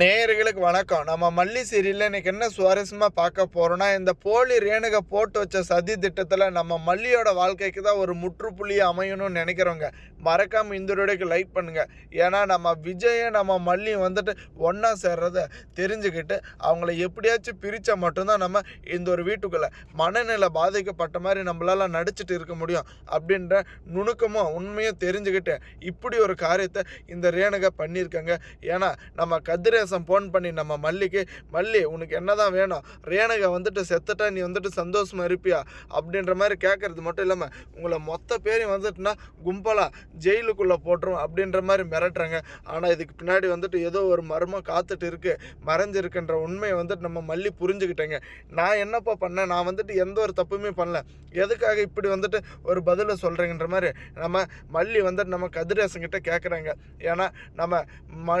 நேயர்களுக்கு வணக்கம். நம்ம மல்லி சீரியலில் இன்னைக்கு என்ன சுவாரஸ்யமாக பார்க்க போகிறோன்னா இந்த போலி ரேணுகை போட்டு வச்ச சதி திட்டத்தில் நம்ம மல்லியோட வாழ்க்கைக்கு தான் ஒரு முற்றுப்புள்ளியை அமையணும்னு நினைக்கிறவங்க மறக்காமல் இந்த வீடியோக்கு லைக் பண்ணுங்கள் ஏன்னா நம்ம விஜயை நம்ம மல்லி வந்துட்டு ஒன்றா சேர்றத தெரிஞ்சுக்கிட்டு அவங்கள எப்படியாச்சும் பிரித்தா மட்டும்தான் நம்ம இந்த ஒரு வீட்டுக்குள்ளே மனநிலை பாதிக்கப்பட்ட மாதிரி நம்மளால நடிச்சிட்டு இருக்க முடியும் அப்படின்ற நுணுக்கமும் உண்மையும் தெரிஞ்சுக்கிட்டு இப்படி ஒரு காரியத்தை இந்த ரேணுகை பண்ணியிருக்காங்க. ஏன்னா நம்ம கதிரேசன் ஃபோன் பண்ணி நம்ம மல்லிக்கு மல்லி உனக்கு என்ன தான் வேணும்? ரேணுகை வந்துட்டு செத்துட்டா நீ வந்துட்டு சந்தோஷமாக இருப்பியா? அப்படின்ற மாதிரி கேட்குறது மட்டும் இல்லாமல் உங்களை மொத்த பேரையும் வந்துட்டுனா கும்பலாக ஜெயிலுக்குள்ளே போட்டுரும் அப்படின்ற மாதிரி மிரட்டுறாங்க. ஆனால் இதுக்கு பின்னாடி வந்துட்டு ஏதோ ஒரு மர்மம் காத்துட்டு இருக்கு. மறைஞ்சிருக்குன்ற உண்மையை வந்துட்டு நம்ம மல்லி புரிஞ்சுக்கிட்டேங்க. நான் என்னப்பா பண்ணேன்? நான் வந்துட்டு எந்த ஒரு தப்புமே பண்ணல. எதுக்காக இப்படி வந்துட்டு ஒரு பதிலை சொல்கிறேங்கன்ற மாதிரி நம்ம மல்லி வந்துட்டு நம்ம கதிரேசங்கிட்ட கேட்குறாங்க ஏன்னா நம்ம ம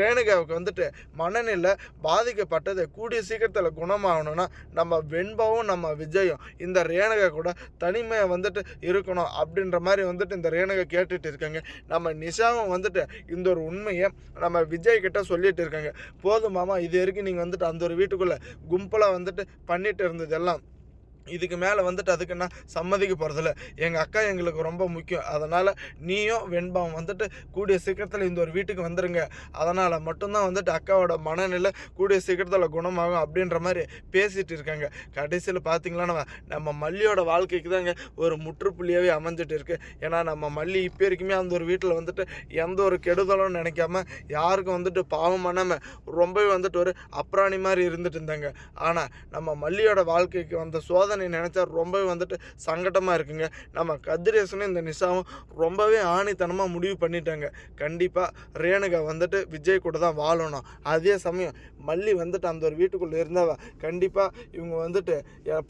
ரேணுகாவுக்கு வந்துட்டு மனநிலை பாதிக்கப்பட்டது. கூடிய சீக்கிரத்தில் குணமாகணும்னா நம்ம வெண்பாவும் நம்ம விஜயும் இந்த ரேணகை கூட தனிமையை வந்துட்டு இருக்கணும் அப்படின்ற மாதிரி வந்துட்டு இந்த ரேணகை கேட்டுட்டு இருக்காங்க. நம்ம நிஷாவும் வந்துட்டு இந்த ஒரு உண்மையை நம்ம விஜய் கிட்ட சொல்லிட்டு இருக்காங்க. போதும் மாமா இது வரைக்கும் நீங்கள் வந்துட்டு அந்த ஒரு வீட்டுக்குள்ளே கும்பலாக வந்துட்டு பண்ணிட்டு இருந்ததெல்லாம் இதுக்கு மேலே வந்துட்டு அதுக்கு நான் சம்மதிக்க போகிறதில்ல எங்கள் அக்கா எங்களுக்கு ரொம்ப முக்கியம். அதனால் நீயும் வெண்பாவும் வந்துட்டு கூடிய சீக்கிரத்தில் இந்த ஒரு வீட்டுக்கு வந்துடுங்க அதனால் மட்டும்தான் வந்துட்டு அக்காவோட மனநிலை கூடிய சீக்கிரத்தில் குணமாகும் அப்படின்ற மாதிரி பேசிகிட்டு இருக்காங்க. கடைசியில் பார்த்திங்களா நம்ம நம்ம மல்லியோட வாழ்க்கைக்கு தாங்க ஒரு முற்றுப்புள்ளியாகவே அமைஞ்சிட்டு இருக்கு. ஏன்னா நம்ம மல்லி இப்போ வரைக்குமே அந்த ஒரு வீட்டில் வந்துட்டு எந்த ஒரு கெடுதலும் நினைக்காம யாருக்கும் வந்துட்டு பாவம் பண்ணாமல் ரொம்பவே வந்துட்டு ஒரு அப்ராணி மாதிரி இருந்துட்டு இருந்தாங்க. ஆனால் நம்ம மல்லியோட வாழ்க்கைக்கு வந்த சோதனை நினச்சா ரொம்பவே வந்துட்டு சங்கடமாக இருக்குங்க. நம்ம கதிரேசனும் இந்த நிஷாவும் ரொம்பவே ஆணித்தனமாக முடிவு பண்ணிட்டாங்க. கண்டிப்பாக ரேணுகா வந்துட்டு விஜய் கூட தான் வாழணும். அதே சமயம் மல்லி வந்துட்டு அந்த ஒரு வீட்டுக்குள்ளே இருந்தவ கண்டிப்பாக இவங்க வந்துட்டு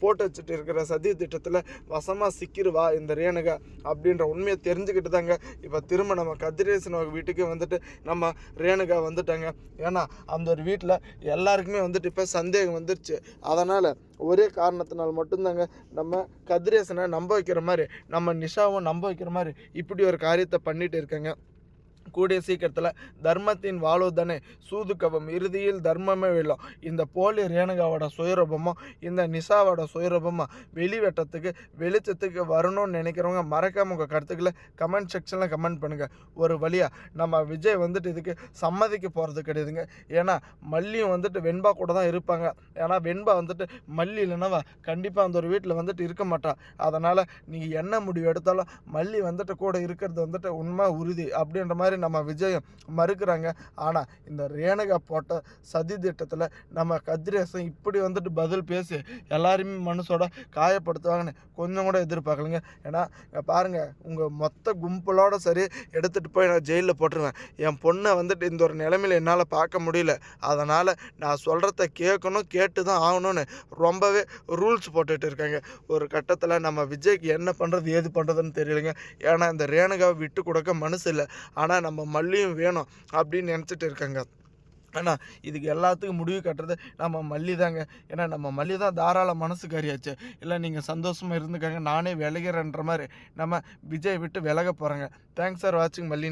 போட்டு வச்சுட்டு இருக்கிற சதி திட்டத்தில் வசமாக சிக்கிருவா இந்த ரேணுகா அப்படின்ற உண்மையை தெரிஞ்சுக்கிட்டு தாங்க இப்போ திரும்ப நம்ம கதிரேசன் வீட்டுக்கு வந்துட்டு நம்ம ரேணுகா வந்துட்டாங்க. ஏன்னா அந்த ஒரு வீட்டில் எல்லாருக்குமே வந்துட்டு இப்போ சந்தேகம் வந்துருச்சு. அதனால் ஒரே காரணத்தினால் மட்டும்தாங்க நம்ம கதிரேசனை நம்ப வைக்கிற மாதிரி நம்ம நிஷாவும் நம்ப வைக்கிற மாதிரி இப்படி ஒரு காரியத்தை பண்ணிகிட்டு இருக்கேங்க. கூடிய சீக்கிரத்தில் தர்மத்தின் வாழ்வுதானே சூதுக்கவம். இறுதியில் தர்மமே வெல்லும் இந்த போலி ரேணுகாவோட சுயரூபமும் இந்த நிஷாவோட சுயரூபமும் வெளிவட்டத்துக்கு வெளிச்சத்துக்கு வரணும்னு நினைக்கிறவங்க மறக்காம உங்கள் கருத்துக்களை கமெண்ட் செக்ஷனில் கமெண்ட் பண்ணுங்கள் ஒரு வழியாக நம்ம விஜய் வந்துட்டு இதுக்கு சம்மதிக்க போகிறது கிடையாதுங்க. ஏன்னா மல்லியும் வந்துட்டு வெண்பா கூட தான் இருப்பாங்க. ஏன்னா வெண்பா வந்துட்டு மல்லி இல்லைன்னா கண்டிப்பாக அந்த ஒரு வீட்டில் வந்துட்டு இருக்க மாட்டான் அதனால் நீங்கள் என்ன முடிவு எடுத்தாலும் மல்லி வந்துட்டு கூட இருக்கிறது வந்துட்டு உண்மை உறுதி அப்படின்ற மாதிரி நம்ம விஜயம் மறுக்கிறாங்க. ஆனால் இந்த ரேணுகா போட்ட சதி திட்டத்தில் நம்ம கதிரேசன் இப்படி வந்துட்டு பதில் பேசி எல்லாருமே மனசோட காயப்படுத்துவாங்கன்னு கொஞ்சம் கூட எதிர்பார்க்கலைங்க. ஏன்னா பாருங்கள் உங்கள் மொத்த கும்பலோட சரி எடுத்துகிட்டு போய் நான் ஜெயிலில் போட்டுருவேன். என் பொண்ணை வந்துட்டு இந்த ஒரு நிலைமையில் என்னால் பார்க்க முடியல. அதனால் நான் சொல்கிறத கேட்கணும் கேட்டு தான் ஆகணும்னு ரொம்பவே ரூல்ஸ் போட்டுட்டு இருக்காங்க. ஒரு கட்டத்தில் நம்ம விஜய்க்கு என்ன பண்ணுறது ஏது பண்ணுறதுன்னு தெரியலைங்க. ஏன்னா இந்த ரேணுகாவை விட்டு கொடுக்க மனசு இல்லை. ஆனால் நம்ம மல்லியும் வேணும் அப்படின்னு நினச்சிட்டு இருக்காங்க. ஆனால் இதுக்கு எல்லாத்துக்கும் முடிவு கட்டுறது நம்ம மல்லி தாங்க. ஏன்னா நம்ம மல்லி தான் தாராள மனசுக்காரியாச்சு. இல்லை நீங்கள் சந்தோஷமாக இருந்துக்காங்க நானே விலகிறேன்ற மாதிரி நம்ம விஜய் விட்டு விலக போகிறேங்க தேங்க்ஸ் ஃபார் வாட்சிங் மல்லி